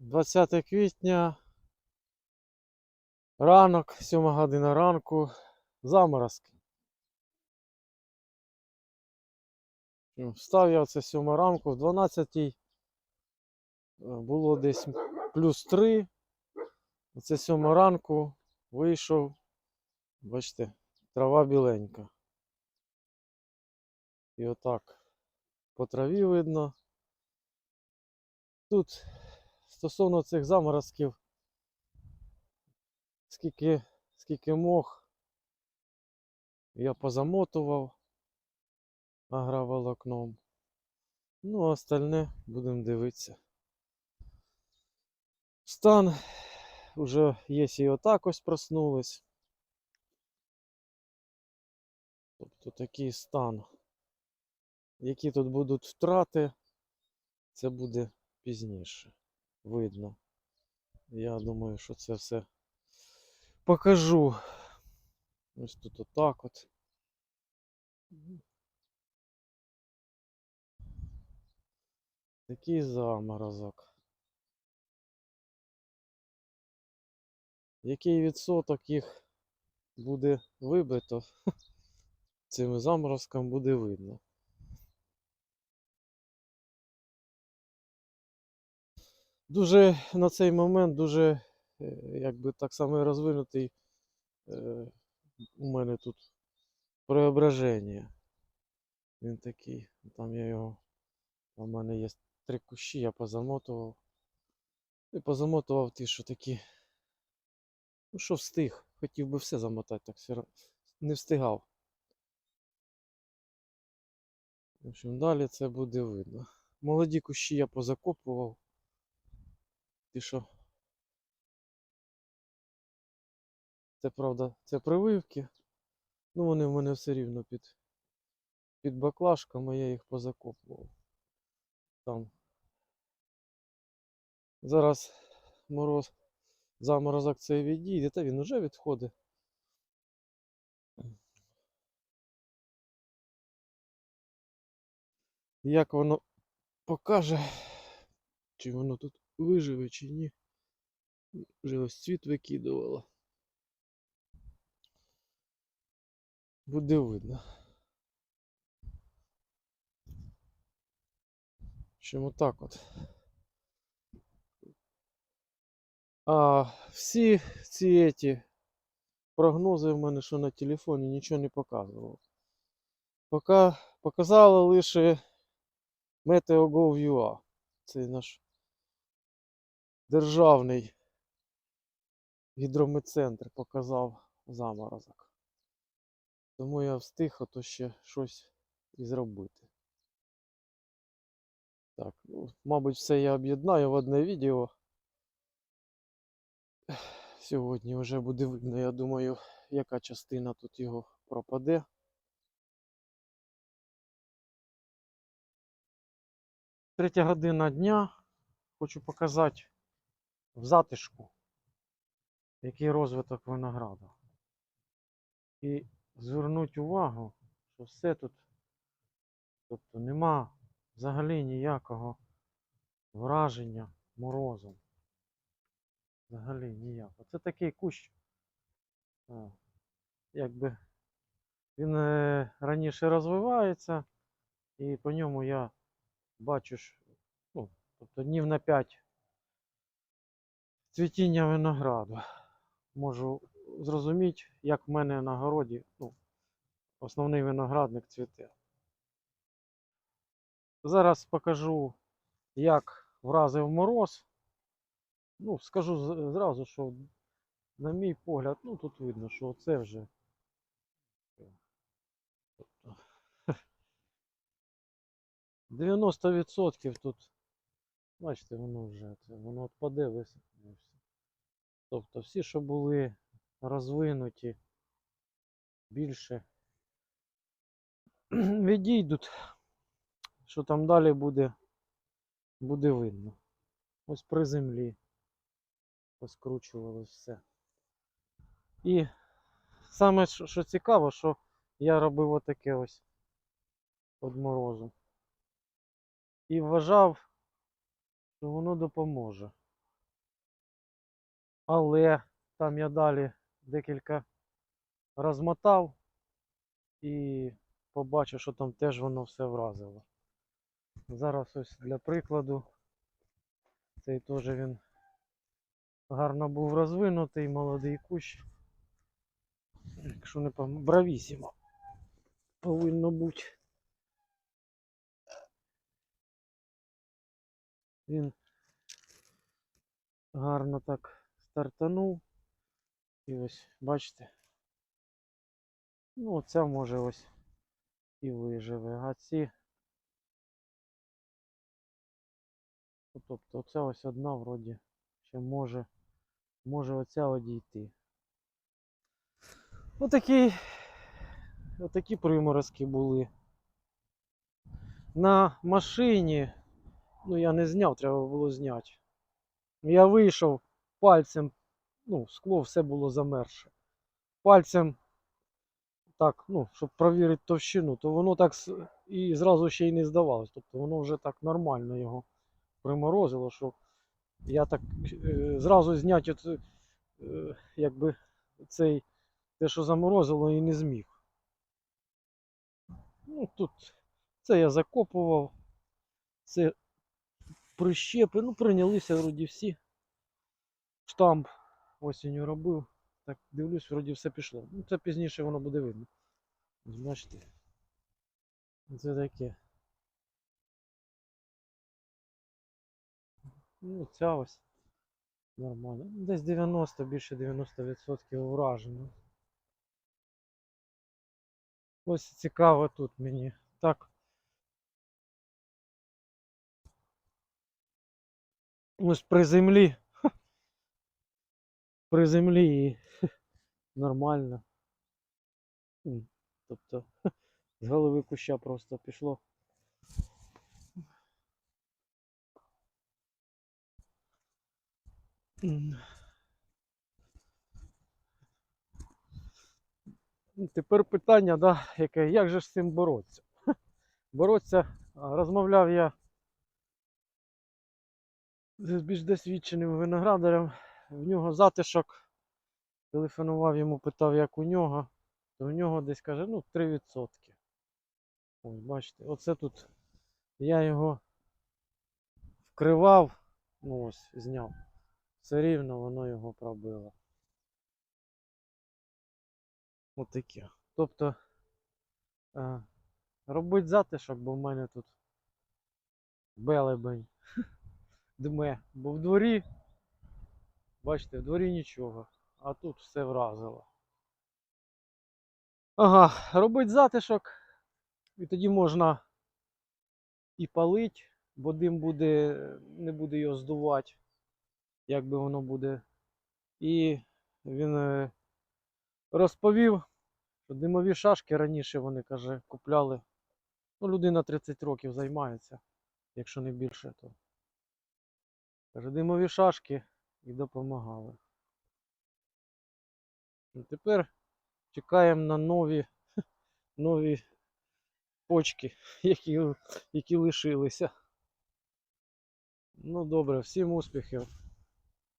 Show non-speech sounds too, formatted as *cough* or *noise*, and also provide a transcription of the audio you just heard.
20 квітня, ранок, 7 година ранку, заморозки. Ну, Встав я оце 7 ранку, в 12 е, було десь плюс 3. Оце 7 ранку вийшов, бачите, трава біленька. І отак по траві видно. Тут стосовно цих заморозків, скільки, скільки мог, я позамотував агроволокном. Ну, а остальне будемо дивитися. Стан уже є і отак ось проснулись. Тобто такий стан. Які тут будуть втрати, це буде пізніше. Видно. Я думаю, що це все покажу. Ось тут отак от. Такий заморозок. Який відсоток їх буде вибито, *laughs* цим заморозком буде видно. Дуже на цей момент дуже, е, якби так само розвинутий е, у мене тут преображення. Він такий, там я його, у мене є три кущі, я позамотував. І позамотував ті, що такі. Ну що встиг, хотів би все замотати, так все не встигав. В общем, далі це буде видно. Молоді кущі я позакопував. Ті що. Це правда, це прививки. Ну вони в мене все рівно під, під баклажками, я їх позакопував. Там. Зараз мороз, заморозок цей відійде, та він уже відходить. Як воно покаже, чи воно тут виживе, чи ні. Вже ось цвіт викидувало. Буде видно. Чому так от. А всі ці еті прогнози в мене, що на телефоні нічого не показувало. Пока показало лише Meteo.gov.ua. Це наш державний гідрометцентр показав заморозок. Тому я встиг ото ще щось і зробити. Так, ну, мабуть, все я об'єднаю в одне відео. Сьогодні вже буде видно, я думаю, яка частина тут його пропаде. Третя година дня. Хочу показати в затишку, який розвиток винограду. І звернути увагу, що все тут, тобто нема взагалі ніякого враження морозом. Взагалі ніяко. Це такий кущ. Якби він е, раніше розвивається, і по ньому я бачу, ну, тобто днів на 5 цвітіння винограду. Можу зрозуміти, як в мене на городі ну, основний виноградник цвіте. Зараз покажу, як вразив мороз. Ну, скажу зразу, що на мій погляд, ну тут видно, що це вже. *laughs* тобто, 90% тут, бачите, воно вже воно відпаде, висохне все. Тобто всі, що були розвинуті більше, *clears throat* відійдуть, що там далі буде, буде видно. Ось при землі поскручувалось все. І саме що, цікаво, що я робив отаке ось від морозу. І вважав, що воно допоможе. Але там я далі декілька розмотав і побачив, що там теж воно все вразило. Зараз ось для прикладу. Цей теж він гарно був розвинутий, молодий кущ. Якщо не пом... бравісімо повинно бути. Він гарно так стартанув. І ось, бачите. Ну, оця може ось і виживе. А ці. Ну, Тобто оця ось одна вроді ще може, може оця одійти. Отакі, отакі приморозки були. На машині, ну я не зняв, треба було зняти. Я вийшов пальцем, ну, скло все було замерше. Пальцем, так, ну, щоб провірити товщину, то воно так і зразу ще й не здавалось. Тобто воно вже так нормально його приморозило, що я так е, зразу зняти от, е, якби цей те, що заморозило, і не зміг. Ну, тут це я закопував, це прищепи, ну прийнялися вроді всі. Штамп осінню робив. Так, дивлюсь, вроді все пішло. Ну, це пізніше воно буде видно. Бачите? Це таке. Ну, ця ось нормально. Ну, Десь 90, більше 90% уражено. Ось цікаво тут мені. Так. Ось при землі. При землі і нормально. Тобто з голови куща просто пішло. Тепер питання, да, яке, як же з цим боротися? Боротися, розмовляв я з більш досвідченим виноградарем, в нього затишок. Телефонував йому, питав, як у нього, то в нього десь каже, ну, 3%. Ось, бачите, оце тут я його вкривав, ну ось, зняв. Все рівно воно його пробило. Отаке. Тобто е, робить затишок, бо в мене тут белебень дме. Бо в дворі, бачите, в дворі нічого, а тут все вразило. Ага, робить затишок, і тоді можна і палить, бо дим буде, не буде його здувати, як би воно буде. І він е, розповів, що димові шашки раніше вони каже, купляли. Ну, людина 30 років займається, якщо не більше, то. Димові шашки і допомагали. Тепер чекаємо на нові, *laughs* нові почки, *laughs* які, які лишилися. Ну добре, всім успіхів.